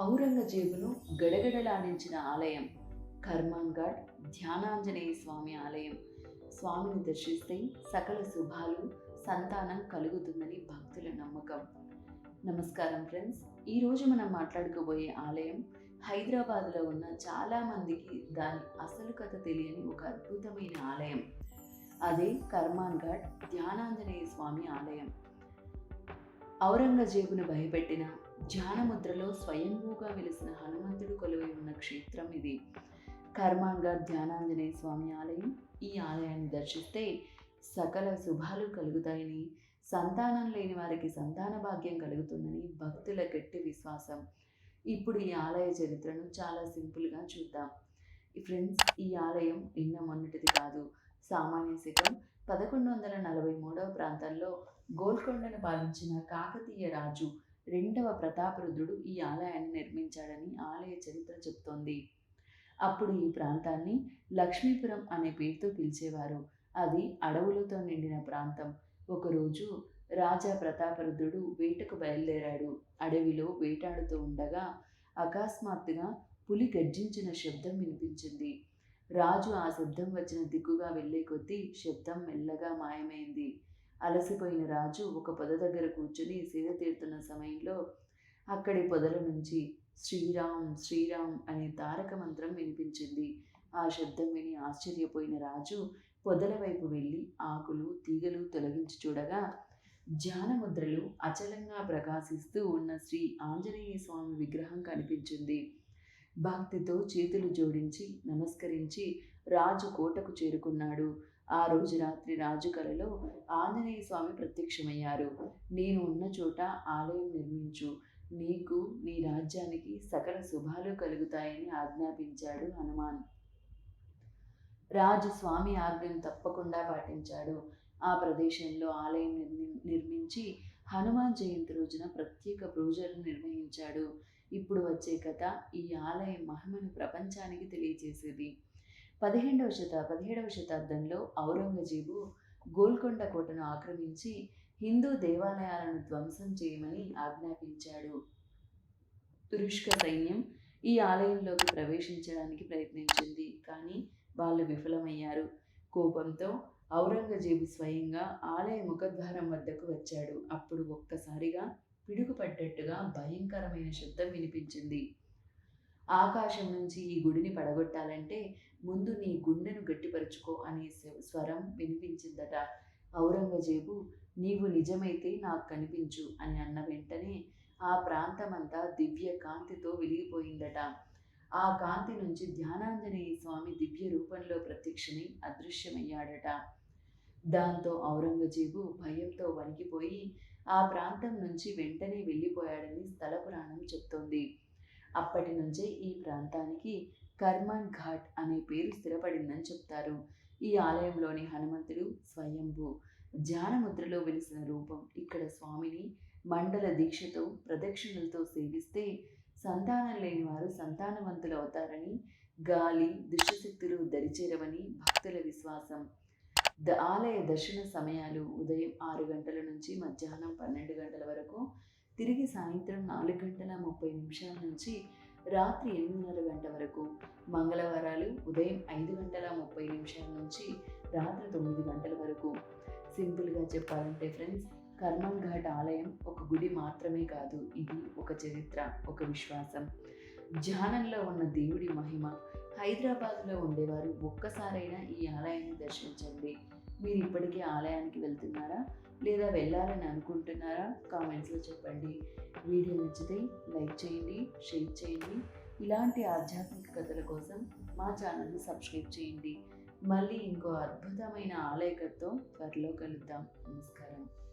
ఔరంగజేబును గడగడలాడించిన ఆలయం కర్మాన్ఘాట్ ధ్యానాంజనేయ స్వామి ఆలయం. స్వామిని దర్శిస్తే సకల శుభాలు సంతానం కలుగుతుందని భక్తుల నమ్మకం. నమస్కారం ఫ్రెండ్స్ ఈరోజు మనం మాట్లాడుకోబోయే ఆలయం హైదరాబాద్లో ఉన్న చాలామందికి దాని అసలు కథ తెలియని ఒక అద్భుతమైన ఆలయం. అదే కర్మాన్ఘడ్ ధ్యానాంజనేయ స్వామి ఆలయం. ఔరంగజేబును భయపెట్టిన ధ్యానముద్రలో స్వయంభూగా వెలిసిన హనుమంతుడు కొలువై ఉన్న క్షేత్రం ఇది. కర్మాంగ ధ్యానాంజనేయ స్వామి ఆలయం ఈ ఆలయాన్ని దర్శిస్తే సకల శుభాలు కలుగుతాయని సంతానం లేని వారికి సంతాన భాగ్యం కలుగుతుందని భక్తుల గట్టి విశ్వాసం. ఇప్పుడు ఈ ఆలయ చరిత్రను చాలా సింపుల్గా చూద్దాం. ఫ్రెండ్స్ ఈ ఆలయం నిన్న మొన్నటిది కాదు. సామాన్య శకం పదకొండు వందల నలభై మూడవ ప్రాంతంలో గోల్కొండను పాలించిన కాకతీయ రాజు రెండవ ప్రతాపరుద్రుడు ఈ ఆలయాన్ని నిర్మించాడని ఆలయ చరిత్ర చెప్తోంది అప్పుడు ఈ ప్రాంతాన్ని లక్ష్మీపురం అనే పేరుతో పిలిచేవారు. అది అడవులతో నిండిన ప్రాంతం. ఒకరోజు రాజా ప్రతాపరుద్రుడు వేటకు బయలుదేరాడు. అడవిలో వేటాడుతూ ఉండగా అకస్మాత్తుగా పులి గర్జించిన శబ్దం వినిపించింది. రాజు ఆ శబ్దం వచ్చిన దిక్కుగా వెళ్ళే కొద్దీ శబ్దం మెల్లగా మాయమైంది. అలసిపోయిన రాజు ఒక పొద దగ్గర కూర్చుని సేద తీరుతున్న సమయంలో అక్కడి పొదల నుంచి శ్రీరామ్ శ్రీరామ్ అనే తారక మంత్రం వినిపించింది. ఆ శబ్దం విని ఆశ్చర్యపోయిన రాజు పొదల వైపు వెళ్ళి ఆకులు తీగలు తొలగించి చూడగా ధ్యానముద్రలు అచలంగా ప్రకాశిస్తూ ఉన్న శ్రీ ఆంజనేయ స్వామి విగ్రహం కనిపించింది. భక్తితో చేతులు జోడించి నమస్కరించి రాజు కోటకు చేరుకున్నాడు. ఆ రోజు రాత్రి రాజు కలలో ఆంజనేయ స్వామి ప్రత్యక్షమయ్యారు. నేను ఉన్న చోట ఆలయం నిర్మించు. నీకు నీ రాజ్యానికి సకల శుభాలు కలుగుతాయని ఆజ్ఞాపించాడు హనుమాన్. రాజు స్వామి ఆజ్ఞను తప్పకుండా పాటించాడు. ఆ ప్రదేశంలో ఆలయం నిర్మి నిర్మించి హనుమాన్ జయంతి రోజున ప్రత్యేక పూజలు నిర్వహించాడు. ఇప్పుడు వచ్చే కథ ఈ ఆలయం మహిమను ప్రపంచానికి తెలియజేసేది. పదిహేడవ శత పదిహేడవ శతాబ్దంలో ఔరంగజేబు గోల్కొండ కోటను ఆక్రమించి హిందూ దేవాలయాలను ధ్వంసం చేయమని ఆజ్ఞాపించాడు. తురుష్క సైన్యం ఈ ఆలయంలోకి ప్రవేశించడానికి ప్రయత్నించింది కానీ వాళ్ళు విఫలమయ్యారు. కోపంతో ఔరంగజేబు స్వయంగా ఆలయ ముఖద్వారం వద్దకు వచ్చాడు. అప్పుడు ఒక్కసారిగా పిడుగుపడ్డట్టుగా భయంకరమైన శబ్దం వినిపించింది. ఆకాశం నుంచి ఈ గుడిని పడగొట్టాలంటే ముందు నీ గుండెను గట్టిపరుచుకో అనే స్వరం వినిపించిందట. ఔరంగజేబు నీవు నిజమైతే నాకు కనిపించు అని అన్న వెంటనే ఆ ప్రాంతమంతా దివ్య కాంతితో వెలిగిపోయిందట. ఆ కాంతి నుంచి ధ్యానాంజనేయ స్వామి దివ్య రూపంలో ప్రత్యక్షమై అదృశ్యమయ్యాడట. దాంతో ఔరంగజేబు భయంతో వణికిపోయి ఆ ప్రాంతం నుంచి వెంటనే వెళ్ళిపోయాడని స్థల పురాణం చెప్తోంది. అప్పటి నుంచే ఈ ప్రాంతానికి కర్మన్ ఘాట్ అనే పేరు స్థిరపడిందని చెప్తారు. ఈ ఆలయంలోని హనుమంతుడు స్వయంభూ ధ్యానముద్రలో వెలిసిన రూపం ఇక్కడ స్వామిని మండల దీక్షతో ప్రదక్షిణలతో సేవిస్తే సంతానం లేని వారు సంతానవంతులు అవుతారని గాలి దుష్టశక్తులు దరిచేరవని భక్తుల విశ్వాసం. ద ఆలయ దర్శన సమయాలు ఉదయం ఆరు గంటల నుంచి మధ్యాహ్నం పన్నెండు గంటల వరకు తిరిగి సాయంత్రం నాలుగు గంటల ముప్పై నిమిషాల నుంచి రాత్రి ఎనిమిదిన్నర గంట వరకు మంగళవారాలు ఉదయం ఐదు గంటల ముప్పై నిమిషాల నుంచి రాత్రి తొమ్మిది గంటల వరకు. సింపుల్గా చెప్పాలంటే ఫ్రెండ్స్ కర్మన్ ఘాట్ ఆలయం ఒక గుడి మాత్రమే కాదు ఇది ఒక చరిత్ర ఒక విశ్వాసం. ధ్యానంలో ఉన్న దేవుడి మహిమ హైదరాబాద్లో ఉండేవారు ఒక్కసారైనా ఈ ఆలయాన్ని దర్శించండి. మీరు ఇప్పటికీ ఆలయానికి వెళ్తున్నారా? లేదా వెళ్ళాలని అనుకుంటున్నారా? కామెంట్స్లో చెప్పండి. వీడియో నచ్చితే లైక్ చేయండి షేర్ చేయండి. ఇలాంటి ఆధ్యాత్మిక కథల కోసం మా ఛానల్ని సబ్స్క్రైబ్ చేయండి. మళ్ళీ ఇంకో అద్భుతమైన ఆలయ కథతో త్వరలో కలుద్దాం. నమస్కారం.